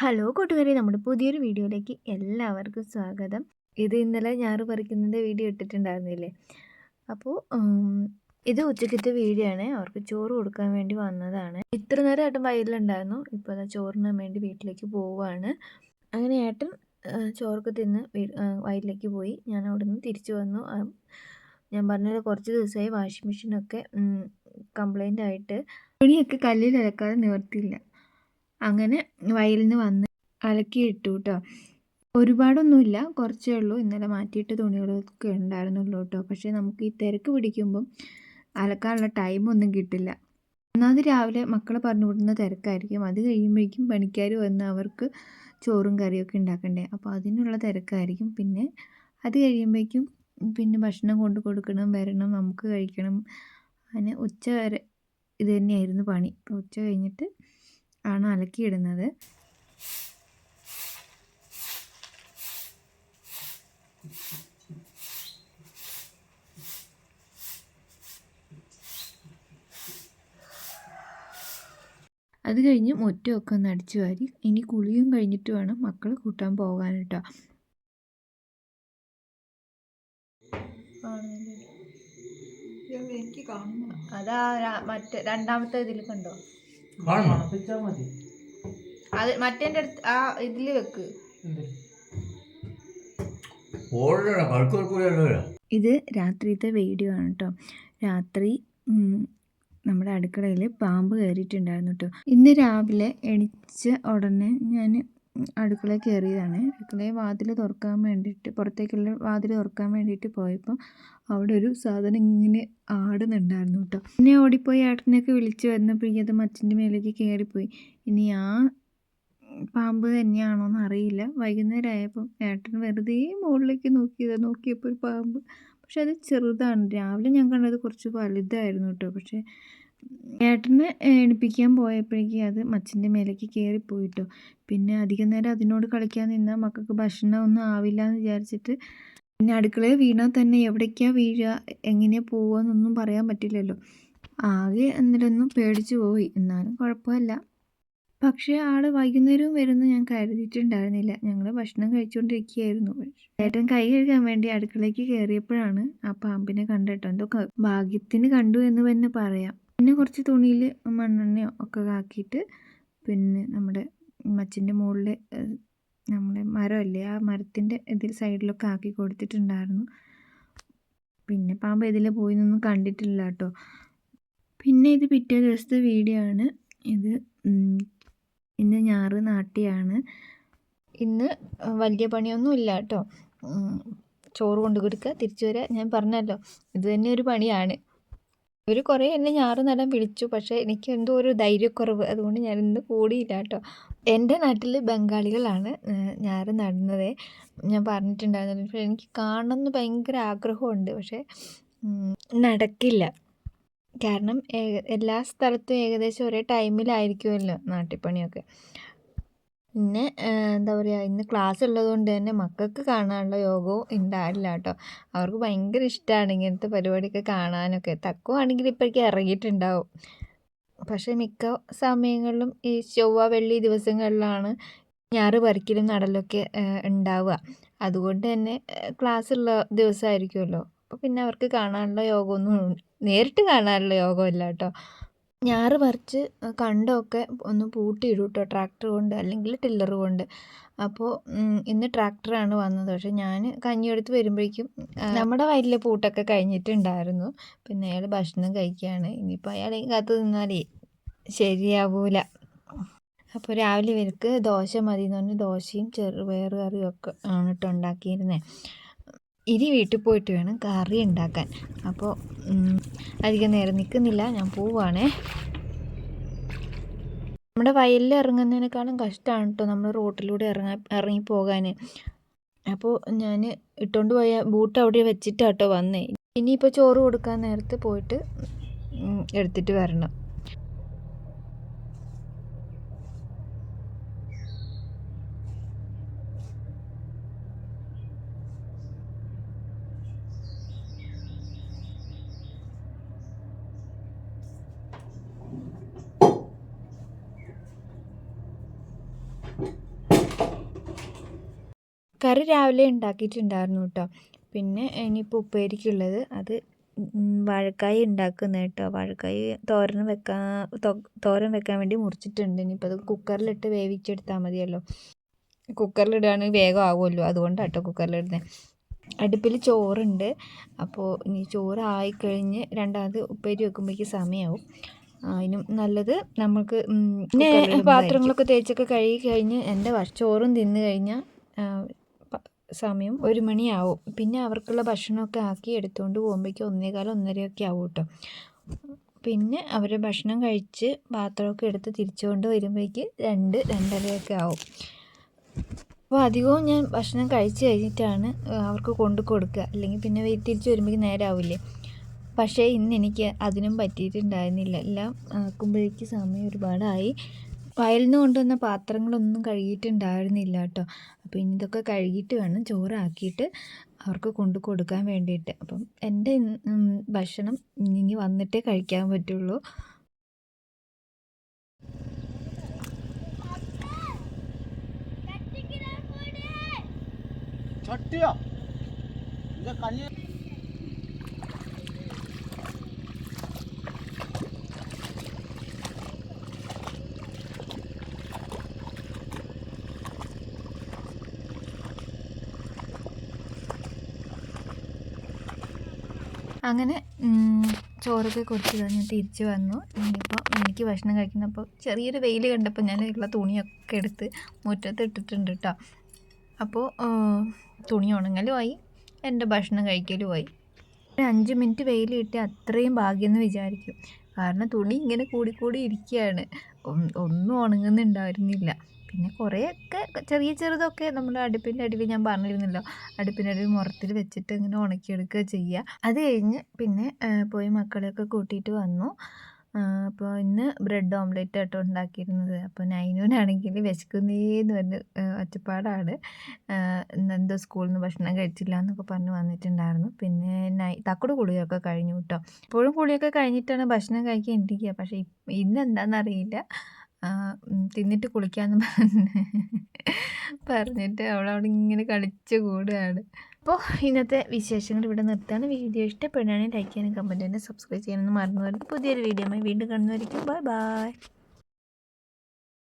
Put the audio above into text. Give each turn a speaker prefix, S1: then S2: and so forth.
S1: Hello കൂട്ടുകാരെ നമ്മുടെ പുതിയൊരു വീഡിയോയിലേക്ക് എല്ലാവർക്കും സ്വാഗതം. ഇത് ഇന്നലെ ഞാറ് പറിക്കുന്നതിന്റെ വീഡിയോ ഇട്ടിട്ടുണ്ടായിരുന്നില്ലേ? അപ്പോൾ ഇത് ഉച്ചക്കത്തെ വീഡിയോ ആണ്. അവർക്ക് ചോറ് കൊടുക്കാൻ വേണ്ടി വന്നതാണ്. ഇത്ര നേരം ഏട്ടൻ വയലിലുണ്ടായിരുന്നു. ഇപ്പോൾ അതാ ചോറിന് വേണ്ടി വീട്ടിലേക്ക് പോവുകയാണ്. അങ്ങനെ ഏട്ടൻ ചോറൊക്കെ തിന്ന് വയലിലേക്ക് പോയി. ഞാൻ അവിടെ നിന്ന് തിരിച്ചു വന്നു. ഞാൻ പറഞ്ഞത് കുറച്ച് ദിവസമായി വാഷിംഗ് മെഷീനൊക്കെ കംപ്ലൈന്റ് ആയിട്ട് തുണിയൊക്കെ കല്ലിൽ അലക്കാതെ നിവർത്തിയില്ല. അങ്ങനെ വയലിൽ നിന്ന് വന്ന് അലക്കി ഇട്ടു കേട്ടോ ഒരുപാടൊന്നുമില്ല കുറച്ചേ ഉള്ളൂ. ഇന്നലെ മാറ്റിയിട്ട് തുണികളൊക്കെ ഉണ്ടായിരുന്നുള്ളൂ കേട്ടോ പക്ഷേ നമുക്ക് ഈ തിരക്ക് പിടിക്കുമ്പം അലക്കാനുള്ള ടൈമൊന്നും കിട്ടില്ല. ഒന്നാമത് രാവിലെ മക്കളെ പറഞ്ഞു വിടുന്ന തിരക്കായിരിക്കും. അത് കഴിയുമ്പോഴേക്കും പണിക്കാർ വന്ന് അവർക്ക് ചോറും കറിയൊക്കെ ഉണ്ടാക്കണ്ടേ. അപ്പോൾ അതിനുള്ള തിരക്കായിരിക്കും. പിന്നെ അത് കഴിയുമ്പോഴേക്കും പിന്നെ ഭക്ഷണം കൊണ്ട് കൊടുക്കണം വരണം നമുക്ക് കഴിക്കണം. അങ്ങനെ ഉച്ച വരെ ഇത് തന്നെയായിരുന്നു പണി. ഉച്ച കഴിഞ്ഞിട്ട് ആണ് അലക്കിയിടുന്നത്. അത് കഴിഞ്ഞ് മുറ്റമൊക്കെ ഒന്ന് അടിച്ചു വാരി ഇനി കുളിയും കഴിഞ്ഞിട്ട് വേണം മക്കൾ കൂട്ടാൻ പോകാൻ കേട്ടോ എനിക്ക് കാണുന്നു അതാ മറ്റേ രണ്ടാമത്തെ ഇതിൽ കണ്ടോ?
S2: മണപ്പിച്ചാ മതി.
S1: അത് മറ്റേ അടുത്ത് ആ ഇതിൽ വെക്ക്. ഇത് രാത്രിത്തെ വീഡിയോ ആണ് കേട്ടോ രാത്രി നമ്മുടെ അടുക്കളയിൽ പാമ്പ് കയറിയിട്ടുണ്ടായിരുന്നു കേട്ടോ ഇന്ന് രാവിലെ എണിച്ച ഉടനെ ഞാൻ അടുക്കളയിൽ കയറിയതാണ്. അടുക്കളയിൽ വാതിൽ തുറക്കാൻ വേണ്ടിയിട്ട് പുറത്തേക്കുള്ള വാതിൽ തുറക്കാൻ വേണ്ടിയിട്ട് പോയപ്പോൾ അവിടെ ഒരു സാധനം ഇങ്ങനെ ആടുന്നുണ്ടായിരുന്നു കേട്ടോ. പിന്നെ ഓടിപ്പോയി ഏട്ടനെയൊക്കെ വിളിച്ചു വന്നപ്പോഴേക്കും അത് മച്ചിന്റെ മേലേക്ക് കയറിപ്പോയി. ഇനി ആ പാമ്പ് തന്നെയാണോ എന്ന് അറിയില്ല. വൈകുന്നേരം ആയപ്പം ഏട്ടൻ വെറുതെ മുകളിലേക്ക് നോക്കിയത് നോക്കിയപ്പോൾ ഒരു പാമ്പ്. പക്ഷെ അത് ചെറുതാണ്. രാവിലെ ഞാൻ കണ്ടത് കുറച്ച് വലുതായിരുന്നു കേട്ടോ. പക്ഷേ ഏട്ടനെ എണിപ്പിക്കാൻ പോയപ്പോഴേക്കും അത് മച്ചിന്റെ മേലേക്ക് കയറിപ്പോയിട്ടോ. പിന്നെ അധികം നേരം അതിനോട് കളിക്കാൻ നിന്നാൽ മക്കൾക്ക് ഭക്ഷണം ഒന്നും ആവില്ല എന്ന് വിചാരിച്ചിട്ട് പിന്നെ അടുക്കളയിൽ വീണാൽ തന്നെ എവിടേക്കാണ് വീഴുക എങ്ങനെയാണ് പോവുക എന്നൊന്നും പറയാൻ പറ്റില്ലല്ലോ. ആകെ എന്നിട്ടൊന്നും പേടിച്ചു പോയി. എന്നാലും കുഴപ്പമില്ല. പക്ഷേ ആൾ വൈകുന്നേരവും വരുമെന്ന് ഞാൻ കരുതിയിട്ടുണ്ടായിരുന്നില്ല. ഞങ്ങൾ ഭക്ഷണം കഴിച്ചുകൊണ്ടിരിക്കുകയായിരുന്നു. ഏട്ടൻ കൈ കഴുകാൻ വേണ്ടി അടുക്കളയ്ക്ക് കയറിയപ്പോഴാണ് ആ പാമ്പിനെ കണ്ടിട്ടോ എന്തോ ഭാഗ്യത്തിന് കണ്ടു എന്ന് തന്നെ പറയാം. പിന്നെ കുറച്ച് തുണിയിൽ മണ്ണെണ്ണയോ ഒക്കെ ആക്കിയിട്ട് പിന്നെ നമ്മുടെ മച്ചിന്റെ മുകളിൽ നമ്മുടെ മരമല്ലേ ആ മരത്തിന്റെ ഇതിൽ സൈഡിലൊക്കെ ആക്കി കൊടുത്തിട്ടുണ്ടായിരുന്നു. പിന്നെ പാമ്പ് ഇതിൽ പോയി നിന്നും കണ്ടിട്ടില്ല കേട്ടോ. പിന്നെ ഇത് പിറ്റേ ദിവസത്തെ വീഡിയോ ആണ്. ഇത് ഇന്ന് ഞാറ് നാട്ടിയാണ്. ഇന്ന് വലിയ പണിയൊന്നും ഇല്ല കേട്ടോ. ചോറ് കൊണ്ട് കൊടുക്കുക തിരിച്ചു വരിക ഞാൻ പറഞ്ഞല്ലോ ഇത് തന്നെ ഒരു പണിയാണ്. ഇവർ കുറേ എന്നെ ഞാറ് നടാൻ വിളിച്ചു. പക്ഷേ എനിക്ക് എന്തോ ഒരു ധൈര്യക്കുറവ് അതുകൊണ്ട് ഞാൻ ഇന്ന് കൂടിയില്ല കേട്ടോ. എന്റെ നാട്ടിൽ ബംഗാളികളാണ് ഞാറ് നടുന്നത്. ഞാൻ പറഞ്ഞിട്ടുണ്ടായിരുന്നു പക്ഷേ എനിക്ക് കാണണമെന്ന് ഭയങ്കര ആഗ്രഹമുണ്ട്. പക്ഷേ നടക്കില്ല. കാരണം എല്ലാ സ്ഥലത്തും ഏകദേശം ഒരേ ടൈമിലായിരിക്കുമല്ലോ നാട്ടിപ്പണിയൊക്കെ. പിന്നെ എന്താ പറയുക ഇന്ന് ക്ലാസ് ഉള്ളതുകൊണ്ട് തന്നെ മക്കൾക്ക് കാണാനുള്ള യോഗവും ഉണ്ടാവില്ല കേട്ടോ അവർക്ക് ഭയങ്കര ഇഷ്ടമാണ് ഇങ്ങനത്തെ പരിപാടിയൊക്കെ കാണാനൊക്കെ. തക്കുവാണെങ്കിൽ ഇപ്പോഴേക്കും ഇറങ്ങിയിട്ടുണ്ടാവും. പക്ഷേ മിക്ക സമയങ്ങളിലും ഈ ചൊവ്വ വെള്ളി ദിവസങ്ങളിലാണ് ഞാറ് പറിക്കലും നടലൊക്കെ ഉണ്ടാവുക അതുകൊണ്ട് തന്നെ ക്ലാസ് ഉള്ള ദിവസമായിരിക്കുമല്ലോ അപ്പോൾ പിന്നെ അവർക്ക് കാണാനുള്ള യോഗമൊന്നും നേരിട്ട് കാണാനുള്ള യോഗമില്ല കേട്ടോ ഞാറ് പറിച്ച് കണ്ടമൊക്കെ ഒന്ന് പൂട്ടിയിടും കേട്ടോ ട്രാക്ടർ കൊണ്ട് അല്ലെങ്കിൽ ടില്ലർ കൊണ്ട്. അപ്പോൾ ഇന്ന് ട്രാക്ടറാണ് വന്നത്. പക്ഷേ ഞാൻ കഞ്ഞിയെടുത്ത് വരുമ്പോഴേക്കും നമ്മുടെ വയലിലെ പൂട്ടൊക്കെ കഴിഞ്ഞിട്ടുണ്ടായിരുന്നു. പിന്നെ അയാൾ ഭക്ഷണം കഴിക്കുകയാണ് ഇനിയിപ്പോൾ അയാൾ കാത്തു നിന്നാലേ ശരിയാവൂല. അപ്പോൾ രാവിലെ ഇവർക്ക് ദോശ മതി എന്ന് പറഞ്ഞ് ദോശയും ചെറുപയർ കറിയും ഒക്കെ ആണ് കേട്ടോ ഉണ്ടാക്കിയിരുന്നത് ഇനി വീട്ടിൽ പോയിട്ട് വേണം കറി ഉണ്ടാക്കാൻ. അപ്പോൾ അധികം നേരം നിൽക്കുന്നില്ല ഞാൻ പോവുകയാണേ നമ്മുടെ വയലിൽ ഇറങ്ങുന്നതിനേക്കാളും കഷ്ടമാണ് കേട്ടോ നമ്മൾ റോട്ടിലൂടെ ഇറങ്ങാൻ ഇറങ്ങി പോകാൻ അപ്പോൾ ഞാൻ ഇട്ടുകൊണ്ട് പോയ ബൂട്ട് അവിടെ വെച്ചിട്ടാട്ടോ വന്നേ. ഇനിയിപ്പോൾ ചോറ് കൊടുക്കാൻ നേരത്ത് പോയിട്ട് എടുത്തിട്ട് വരണം. കറി രാവിലെ ഉണ്ടാക്കിയിട്ടുണ്ടായിരുന്നു കേട്ടോ. പിന്നെ ഇനിയിപ്പോൾ ഉപ്പേരിക്കുള്ളത്. അത് വാഴക്കായ ഉണ്ടാക്കുന്നത് കേട്ടോ. വാഴക്കായ തോരൻ വെക്കാൻ തോരൻ വെക്കാൻ വേണ്ടി മുറിച്ചിട്ടുണ്ട്. ഇനിയിപ്പോൾ അത് കുക്കറിലിട്ട് വേവിച്ചെടുത്താൽ മതിയല്ലോ. കുക്കറിലിടുകയാണെങ്കിൽ വേഗം ആവുമല്ലോ. അതുകൊണ്ടാണ് കേട്ടോ കുക്കറിലിടുന്നത് അടുപ്പിൽ ചോറുണ്ട്. അപ്പോൾ ഇനി ചോറായിക്കഴിഞ്ഞ് രണ്ടാമത് ഉപ്പേരി വെക്കുമ്പോഴേക്ക് സമയമാവും അതിനും നല്ലത് നമുക്ക് പിന്നെ പാത്രങ്ങളൊക്കെ തേച്ചൊക്കെ കഴുകി കഴിഞ്ഞ് എന്റെ ചോറും തിന്ന് കഴിഞ്ഞാൽ സമയം ഒരു മണിയാവും. പിന്നെ അവർക്കുള്ള ഭക്ഷണമൊക്കെ ആക്കി എടുത്തുകൊണ്ട് പോകുമ്പോഴേക്കും ഒന്നേകാലം ഒന്നരയൊക്കെ ആവും കേട്ടോ. പിന്നെ അവർ ഭക്ഷണം കഴിച്ച് പാത്രമൊക്കെ എടുത്ത് തിരിച്ചുകൊണ്ട് വരുമ്പോഴേക്ക് രണ്ട് രണ്ടരയൊക്കെ ആവും. അപ്പോൾ അധികവും ഞാൻ ഭക്ഷണം കഴിച്ച് കഴിഞ്ഞിട്ടാണ് അവർക്ക് കൊണ്ടു കൊടുക്കുക. അല്ലെങ്കിൽ പിന്നെ തിരിച്ച് വരുമ്പോഴേക്കും നേരം ആവില്ലേ പക്ഷേ ഇന്ന് എനിക്ക് അതിനും പറ്റിയിട്ടുണ്ടായിരുന്നില്ല. എല്ലാം ആക്കുമ്പോഴേക്ക് സമയം ഒരുപാടായി. വയലിൽ നിന്ന് കൊണ്ടുവന്ന പാത്രങ്ങളൊന്നും കഴുകിയിട്ടുണ്ടായിരുന്നില്ല കേട്ടോ. അപ്പോൾ ഇനി ഇതൊക്കെ കഴുകിയിട്ട് വേണം ചോറാക്കിയിട്ട് അവർക്ക് കൊണ്ട് കൊടുക്കാൻ വേണ്ടിയിട്ട്. അപ്പം എന്റെ ഭക്ഷണം ഇനി വന്നിട്ടേ കഴിക്കാൻ പറ്റുള്ളൂ.
S3: ചട്ടിയോ? ഇത് കഞ്ഞി
S1: അങ്ങനെ ചോറൊക്കെ കൊടുത്ത് കഴിഞ്ഞ് തിരിച്ചു വന്നു. ഇനിയിപ്പോൾ എനിക്ക് ഭക്ഷണം കഴിക്കുന്നപ്പോൾ ചെറിയൊരു വെയിൽ കണ്ടപ്പോൾ ഞാൻ ഉള്ള തുണിയൊക്കെ എടുത്ത് മുറ്റത്ത് ഇട്ടിട്ടുണ്ട് കേട്ടോ അപ്പോൾ തുണി തുണി ഉണങ്ങലുമായി എന്റെ ഭക്ഷണം കഴിക്കലുമായി ഒരു അഞ്ച് മിനിറ്റ് വെയിൽ കിട്ടിയ അത്രയും ഭാഗ്യം എന്ന് വിചാരിക്കും. കാരണം തുണി ഇങ്ങനെ കൂടിക്കൂടി ഇരിക്കുകയാണ് ഒന്നും ഉണങ്ങുന്നുണ്ടായിരുന്നില്ല. പിന്നെ കുറേയൊക്കെ ചെറിയ ചെറുതൊക്കെ നമ്മൾ അടുപ്പിന്റെ അടിയിൽ ഞാൻ പറഞ്ഞിരുന്നല്ലോ. അടുപ്പിന്റെ അടിയിൽ മുറത്തിൽ വെച്ചിട്ട് ഇങ്ങനെ ഉണക്കിയെടുക്കുക ചെയ്യുക. അത് കഴിഞ്ഞ് പിന്നെ പോയി മക്കളെയൊക്കെ കൂട്ടിയിട്ട് വന്നു. അപ്പോൾ ഇന്ന് ബ്രെഡ് ഓംലെറ്റ് ആട്ടോ ഉണ്ടാക്കിയിരുന്നത്. അപ്പോൾ നൈനൂനാണെങ്കിൽ വിശക്കുന്നേന്ന് പറഞ്ഞ് ഒച്ചപ്പാടാണ്. എന്തോ സ്കൂളിൽ നിന്ന് ഭക്ഷണം കഴിച്ചില്ല എന്നൊക്കെ പറഞ്ഞ് വന്നിട്ടുണ്ടായിരുന്നു. പിന്നെ നൈ തക്കുട് കുളിയൊക്കെ കഴിഞ്ഞു കേട്ടോ ഇപ്പോഴും കുളിയൊക്കെ കഴിഞ്ഞിട്ടാണ് ഭക്ഷണം കഴിക്കാൻ ഇരിക്കുക പക്ഷേ ഇന്ന് എന്താണെന്നറിയില്ല തിന്നിട്ട് കുളിക്കാമെന്ന് പറഞ്ഞ് പറഞ്ഞിട്ട് അവളവിടെ ഇങ്ങനെ കളിച്ച് കൂടുകയാണ് അപ്പോൾ ഇന്നത്തെ വിശേഷങ്ങൾ ഇവിടെ നിർത്താണ് വീഡിയോ ഇഷ്ടപ്പെടുകയാണെങ്കിൽ ലൈക്ക് ചെയ്യാനും കമന്റ് ചെയ്യാനും സബ്സ്ക്രൈബ് ചെയ്യാനൊന്നും മറന്നു വരുന്നത് പുതിയൊരു വീഡിയോ ആയി വീണ്ടും കാണുന്നതായിരിക്കും ബൈ ബൈ